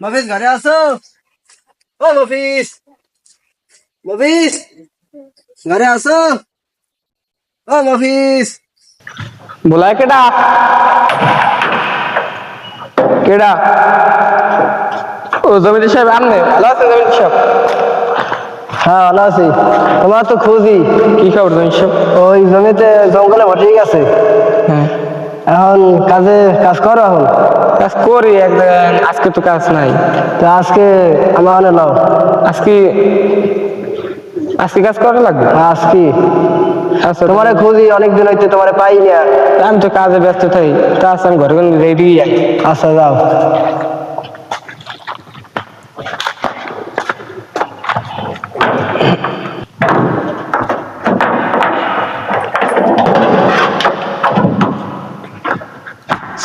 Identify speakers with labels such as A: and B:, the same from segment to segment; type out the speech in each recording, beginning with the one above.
A: মফিস ঘরে আসো। ও মফিস। মফিস ঘরে আসো। ও মফিস।
B: বোলায় কেডা? কেডা? ও জমিদার সাহেব আমনে? ভালো আছেন জমিদার সাহেব?
A: হ্যাঁ ভালো আছি। তোমার তো খুশি
B: কি খবর জমিদার সাহেব?
A: ওই জমিতে জঙ্গলে ভটে গেছে। এখন কাজে কাজ করো এখন?
B: কাজ করি এক আজকে তো কাজ নাই।
A: তো আজকে আমার লাও
B: আজকে আজকে কাজ করা লাগবে?
A: আজকে।
B: আচ্ছা
A: তোমারে খুঁজি অনেক দিন হইতে তোমারে পাই না।
B: আমি তো কাজে ব্যস্ত থাকি তা আমি ঘরে রেডি
A: আচ্ছা যাও।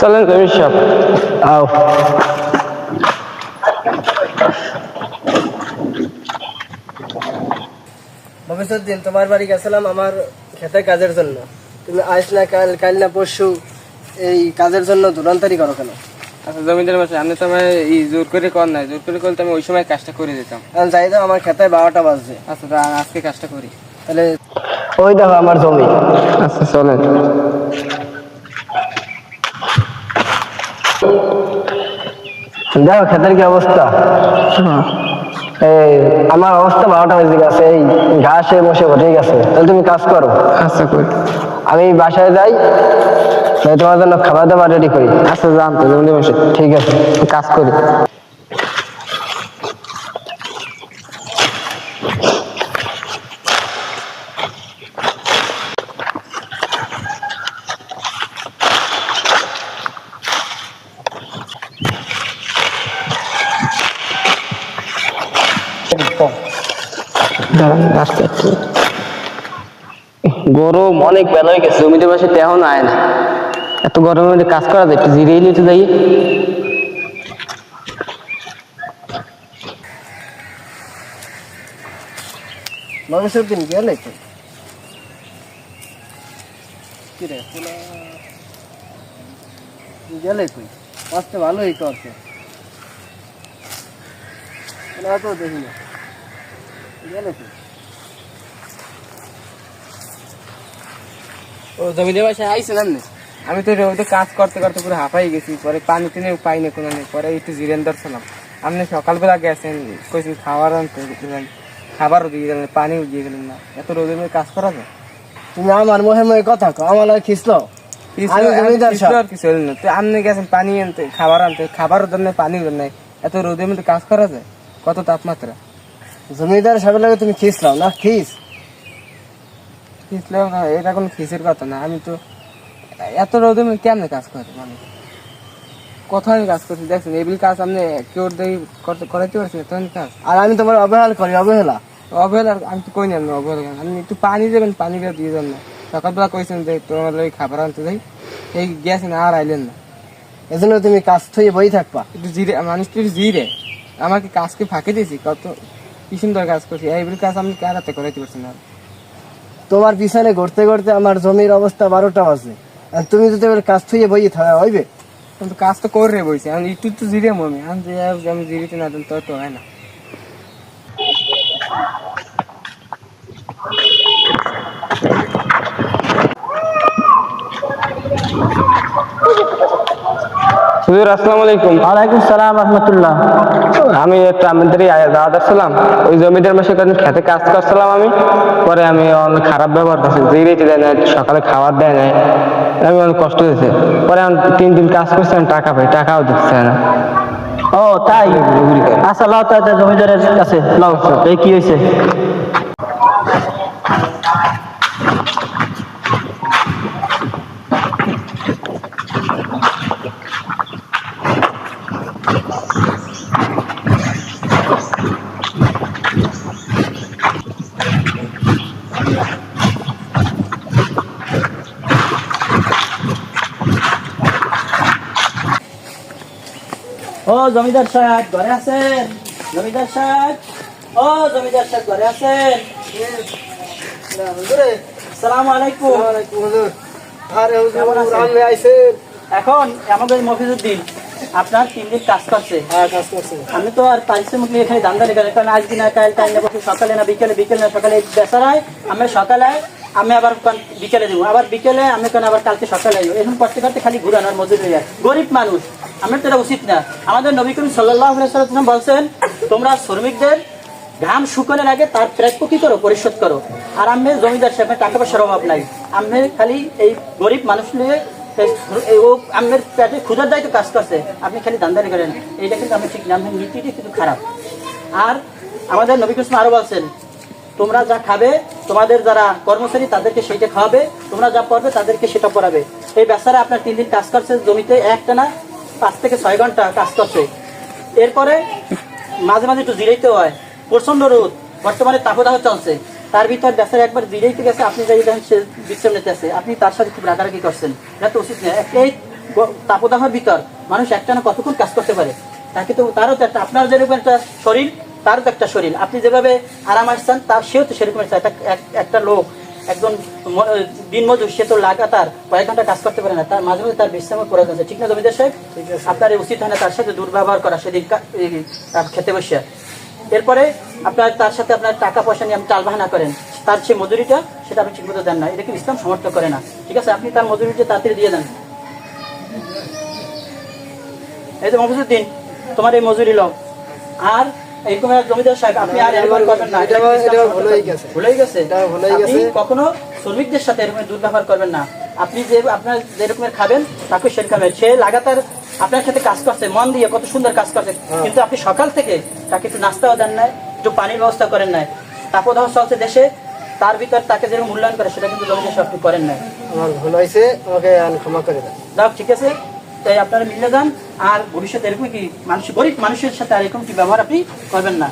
B: চলেন জমিদার সাহেব
A: আও। ভবিষ্যৎ দিন তোমার বাড়ি গেছিলাম আমার খেতে কাজের জন্য। তুমি আজ না কাল কাল না পরশু এই কাজের জন্য দুরন্তারি করো কেন?
B: আচ্ছা জমিদার মাসে আপনি তো এই জোর করে কর নাই। জোর করে করলে আমি ওই সময় কাজটা করে দিতাম।
A: যাই তো আমার খেতে বারোটা বাজছে।
B: আচ্ছা তা আজকে কাজটা করি।
A: তাহলে ওই দেখো আমার জমি।
B: আচ্ছা চলেন।
A: দেখো খেতের কি অবস্থা? এই আমার অবস্থা বারোটা বেজে গেছে এই ঘাসে বসে উঠে গেছে তাহলে তুমি কাজ করো।
B: আচ্ছা করি
A: আমি বাসায় যাই তোমার জন্য খাবার দাবার রেডি করি।
B: আচ্ছা যান তো জমিদার মাসে
A: ঠিক আছে।
B: কাজ করি। দাঁড়ান। গরম, অনেক বেলা হয়ে গেছে, জমিতে বসে তেমন আয় না। এত গরমের মধ্যে কাজ করা যায় একটু জিরিয়ে নিতে যাই
A: মানুষের দিন গেলে গেলে কই? আসতে ভালোই করছে না তো দেখি না
B: ও আপনি আমি তো রোদে কাজ করতে করতে পুরো হাঁপাই গেছি পরে পানি টেনে পাই না কোনো নেই পরে একটু জিরেন ধরছিলাম। আপনি সকালবেলা গেছেন কইছেন খাবার আনতে দিলেন খাবারও দিয়ে গেলেন পানিও দিয়ে গেলেন না। এত রোদের মধ্যে কাজ করা যায়?
A: তুমি আমার মোহে মোহে কথা কও আমার লাগে খিসলো আমি জমিদার
B: কিছু কিছু না। তো আপনি গেছেন পানি আনতে খাবার আনতে খাবারও দেন নাই পানিও দেন নাই। এত রোদের মধ্যে কাজ করা যায়? কত তাপমাত্রা?
A: জমিদার সাহেবের লাগে তুমি খিসলাও না? খিস?
B: খিসলেও না, এটা কোনো খিসের কথা না। আমি তো এত রোদে কেমনে কাজ করে মানে কোথায় কাজ করছি? দেখছেন, এবিল কাজ আপনি কেউ দেখি করাইতে পারছেন তখন কাজ।
A: আর আমি তোমার অবহেলা করি, অবহেলা।
B: অবহেলা, আমি তো কই না অবহেলা। আপনি একটু পানি দেবেন পানিটা দিয়ে দেন না। সকালবেলা কইছেন যে, তোমার ওই খাবার আনতে যাই। এই গেছেন আর আইলেন না।
A: এজন্য তুমি কাজ থইয়ে বই থাকবা।
B: একটু জিরে মানুষ তো একটু জিরে। আমাকে কাজকে ফাঁকে দিয়েছি, কত কি সুন্দর কাজ করছি এইগুলো কাজ আমি কারাতে করাইতে পারছি না।
A: তোমার পিছনে ঘুরতে ঘুরতে আমার জমির অবস্থা বারোটা বাজে। আর তুমি যদি এবার কাজ থুয়ে বইয়ে থাকা হইবে?
B: কিন্তু কাজ তো করে বইছি আমি একটু তো জিরে মমি আমি যে আমি জিরিতে না তো হয় না। হুজুর আসসালামু আলাইকুম।
A: ওয়ালাইকুম সালাম রহমতুল্লাহ।
B: আমি একটু আমাদের দাওয়াত আসছিলাম। ওই জমিদার মাসে কারণে খেতে কাজ করছিলাম আমি। পরে আমি অনেক খারাপ ব্যবহার করছি জিরিতে দেয় না সকালে খাবার দেয় না আমি অনেক কষ্ট হয়েছে। পরে আমি তিন দিন কাজ করছি আমি টাকা পাই টাকাও দিচ্ছে না।
A: ও তাই? আচ্ছা লাও তো জমিদারের কাছে। লাও এই কি হয়েছে? ও জমিদার সাহেব ঘরে আছেন? জমিদার সাহেব? ও জমিদার সাহেব ঘরে আছেন? সালাম আলাইকুম।
C: আরে হুজুর আপনি আইছেন
A: এখন আমাদের মফিজুদ্দিন
C: আপনার তিন দিন কাজ করছে।
A: হ্যাঁ
C: আমি তো আর পারিশ্রমিক নিয়ে এখানে দান্দা লেগে কারণ আজকে না কাল টাইম না বসে সকালে না বিকেলে বিকেলে না সকালে বেচারায় আমি সকালে আমি আবার বিকেলে দেবো। আবার বিকেলে আমি কেন আবার কালকে সকালে যাব এখন করতে করতে খালি ঘুরানোর মজুরি গরিব মানুষ। আমার তো এটা উচিত না। আমাদের নবী করিম সাল্লাম বলছেন, তোমরা শ্রমিকদের ঘাম শুকানোর আগে তার প্রাপ্য কি করো, পরিশোধ করো। আর আমি জমিদার সাহেব টাকা পয়সার অভাব নাই। আমি খালি এই গরিব মানুষ নিয়ে ও আমের পেটে ক্ষুধার দায়িত্ব কাজ করছে। আপনি খালি দান্দারি করেন। এইটা কিন্তু আমি ঠিক না। আপনার নীতিটি কিন্তু খারাপ। আর আমাদের নবী কৃষ্ণ আরও বলছেন, তোমরা যা খাবে, তোমাদের যারা কর্মচারী তাদেরকে সেইটা খাওয়াবে। তোমরা যা পড়বে তাদেরকে সেটা পড়াবে। এই বেচারা আপনার তিন দিন কাজ করছে জমিতে একটা না পাঁচ থেকে ছয় ঘণ্টা কাজ করছে। এরপরে মাঝে মাঝে একটু জিরাইতে হয়। প্রচণ্ড রোদ। বর্তমানে তাপদাহ চলছে। তার ভিতর বেচারা একবার জিরাইতে গেছে, আপনি যাই দেখেন সে বিশ্রাম নিতে আছে আপনি তার সাথে খুব রাগারাগি করছেন। এটা তো উচিত না। এই তাপদাহের ভিতর মানুষ একটা না কতক্ষণ কাজ করতে পারে? তাকে তো তারও তো একটা আপনার যেরকম একটা শরীর, তারও তো একটা শরীর। আপনি যেভাবে আরাম আসছেন, তার সেও তো সেরকম একটা এক- একটা লোক একজন দিনমজুর সে তো লাগাতার কয়েক ঘণ্টা কাজ করতে পারে না তার মাঝে মাঝে তার বিশ্রামের প্রয়োজন আছে। ঠিক না জমিদার সাহেব? আপনার উচিত হয় না তার সাথে দুর্ব্যবহার করা সেদিন খেতে বসে এরপরে আপনার তার সাথে আপনার টাকা পয়সা নিয়ে আপনি টালবাহানা করেন। তার যে মজুরিটা সেটা আপনি ঠিকমতো দেন না। এটা কি ইসলাম সমর্থন করে না। ঠিক আছে আপনি তার মজুরিটা তাড়াতাড়ি দিয়ে দেন। এই তো মফিজুদ্দিন তোমার এই মজুরি লও। আর এইরকম জমিদার সাহেব আপনি আর এরকম করবেন না। এটা
A: হয়ে। গেছে।
C: গেছে
A: এটা গেছে।
C: কখনো শ্রমিকদের সাথে এরকম দুর্ব্যবহার করবেন না। আপনি যে আপনার যেরকমের খাবেন তাকে সেরকম খাবেন। সে লাগাতার আপনার সাথে কাজ করছে মন দিয়ে কত সুন্দর কাজ করছে। কিন্তু আপনি সকাল থেকে তাকে একটু নাস্তাও দেন নাই একটু পানির ব্যবস্থা করেন নাই। তাপদাহ চলছে দেশে তার ভিতর তাকে যেরকম মূল্যায়ন করে সেটা কিন্তু জমিদার সাহেব করেন নাই।
A: আমার ভুল হয়েছে আমাকে ক্ষমা করে দেন।
C: যাক ঠিক আছে। তাই আপনারা মিলে যান, আর ভবিষ্যতে এরকম কি মানুষ গরিব মানুষের সাথে আর এরকম কি ব্যবহার আপনি করবেন না।